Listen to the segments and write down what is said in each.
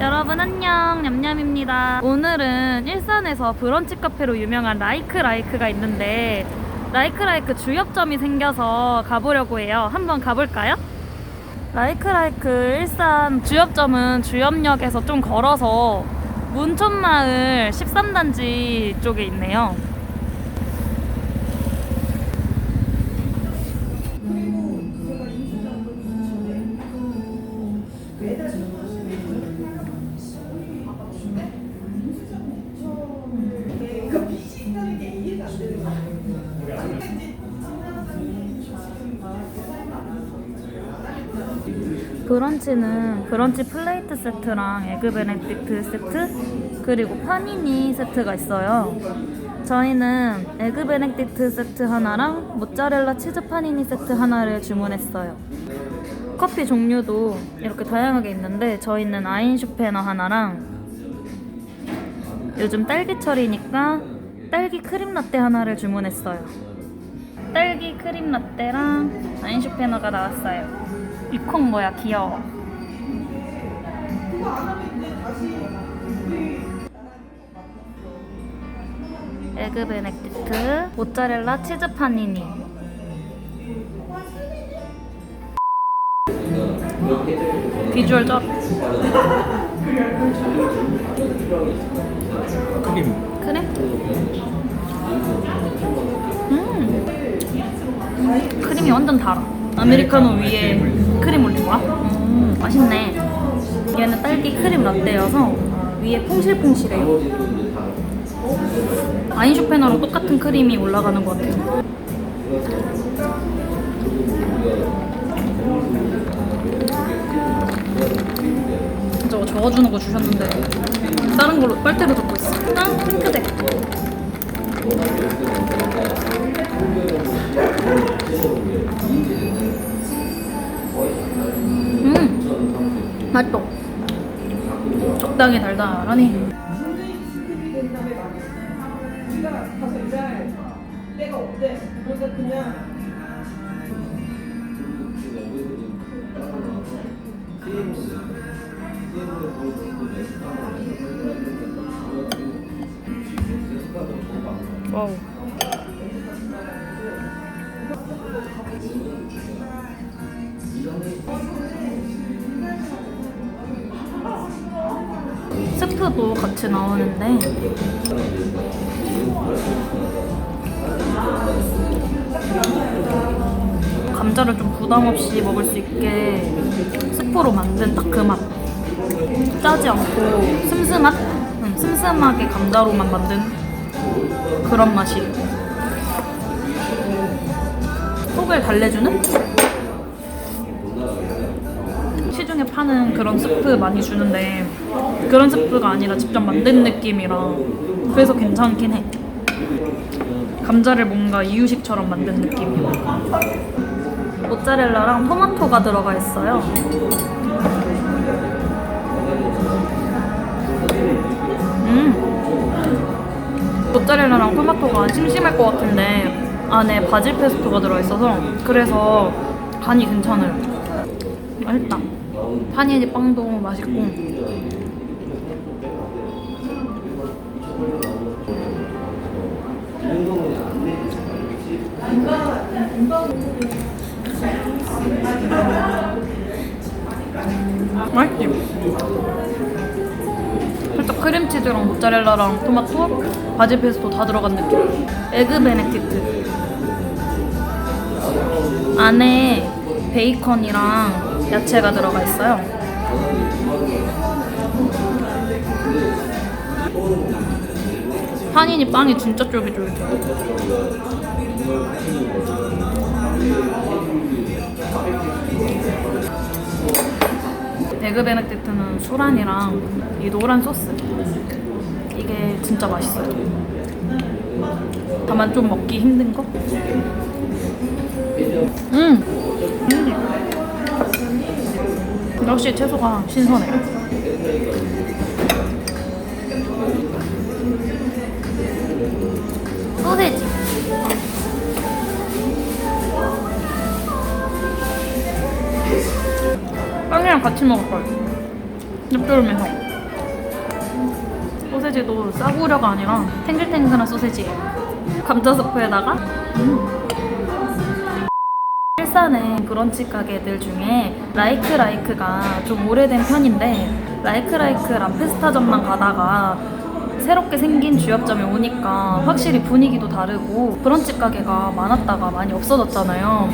여러분 안녕. 냠냠입니다. 오늘은 일산에서 브런치 카페로 유명한 라이크 라이크가 있는데 라이크 라이크 주역점이 생겨서 가보려고 해요. 한번 가볼까요? 라이크 라이크 일산 주역점은 주염역에서 좀 걸어서 문촌마을 13단지 쪽에 있네요 브런치는 브런치 플레이트 세트랑 에그 베네딕트 세트 그리고 파니니 세트가 있어요. 저희는 에그 베네딕트 세트 하나랑 모짜렐라 치즈 파니니 세트 하나를 주문했어요. 커피 종류도 이렇게 다양하게 있는데 저희는 아인슈페너 하나랑 요즘 딸기철이니까 딸기 크림 라떼 하나를 주문했어요. 딸기 크림 라떼랑 아인슈페너가 나왔어요. 이콩 뭐야 귀여워. 에그 베네딕트, 모짜렐라 치즈 파니니. 비주얼 top. 크림 그래? 음. 크림이 완전 달아. 아메리카노 위에 크림 올린 거야? 음, 맛있네. 얘는 딸기 크림 라떼여서 위에 퐁실퐁실해요. 아인슈페너랑 똑같은 크림이 올라가는 것 같아요. 저거 적어주는 거 주셨는데 다른 걸로 빨대로 듣고 있어. 아, 핑크색. 적당히 달달하니. 와우. 스프도 같이 나오는데 감자를 좀 부담 없이 먹을 수 있게 스프로 만든 딱 그 맛. 짜지 않고 슴슴한? 응, 슴슴하게 감자로만 만든 그런 맛이 속을 달래주는? 시중에 파는 그런 스프 많이 주는데 그런 스프가 아니라 직접 만든 느낌이라 그래서 괜찮긴 해 감자를 뭔가 이유식처럼 만든 느낌이야 모짜렐라랑 토마토가 들어가 있어요 음 모짜렐라랑 토마토가 심심할 것 같은데 안에 바질 페스토가 들어있어서 그래서 간이 괜찮아요. 맛있다. 파니니 빵도 맛있고. 맛있지? 살짝 크림치즈랑 모짜렐라랑 토마토, 바질 페스토 다 들어간 느낌. 에그 베네딕트. 안에 베이컨이랑 야채가 들어가 있어요. 파니니 빵이 진짜 쫄깃쫄깃해. 에그 베네딕트는 수란이랑 이 노란 소스 이게 진짜 맛있어요. 다만 좀 먹기 힘든 거? 음. 음. 역시 채소가 신선해. 소세지. 빵이랑 같이 먹을 걸. 짭조름해서. 소세지도 싸구려가 아니라 탱글탱글한 소세지예요. 감자 스프에다가 일산의 브런치 가게들 중에 라이크 라이크가 좀 오래된 편인데 라이크 라이크 라페스타점만 가다가 새롭게 생긴 주엽점에 오니까 확실히 분위기도 다르고 브런치 가게가 많았다가 많이 없어졌잖아요.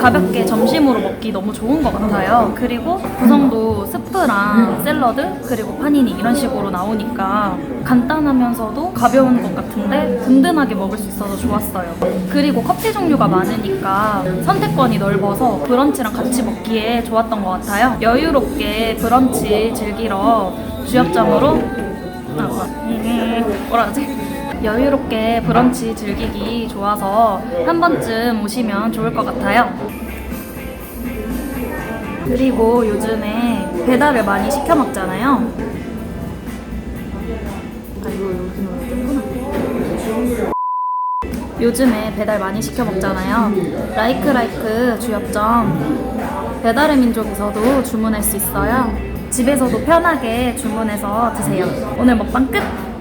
가볍게 점심으로 먹기 너무 좋은 것 같아요. 그리고 구성도 스프랑 샐러드 그리고 파니니 이런 식으로 나오니까 간단하면서도 가벼운 것 같은데 든든하게 먹을 수 있어서 좋았어요. 그리고 커피 종류가 많으니까 선택권이 넓어서 브런치랑 같이 먹기에 좋았던 것 같아요. 여유롭게 브런치 즐기러 주엽점으로 아, 뭐야. 뭐라 하지? 여유롭게 브런치 즐기기 좋아서 한 번쯤 오시면 좋을 것 같아요. 그리고 요즘에 배달을 많이 시켜 먹잖아요. 아. 요즘에 배달 많이 시켜 먹잖아요. 라이크 라이크 주엽점 배달의 민족에서도 주문할 수 있어요. 집에서도 편하게 주문해서 드세요. 오늘 먹방 끝!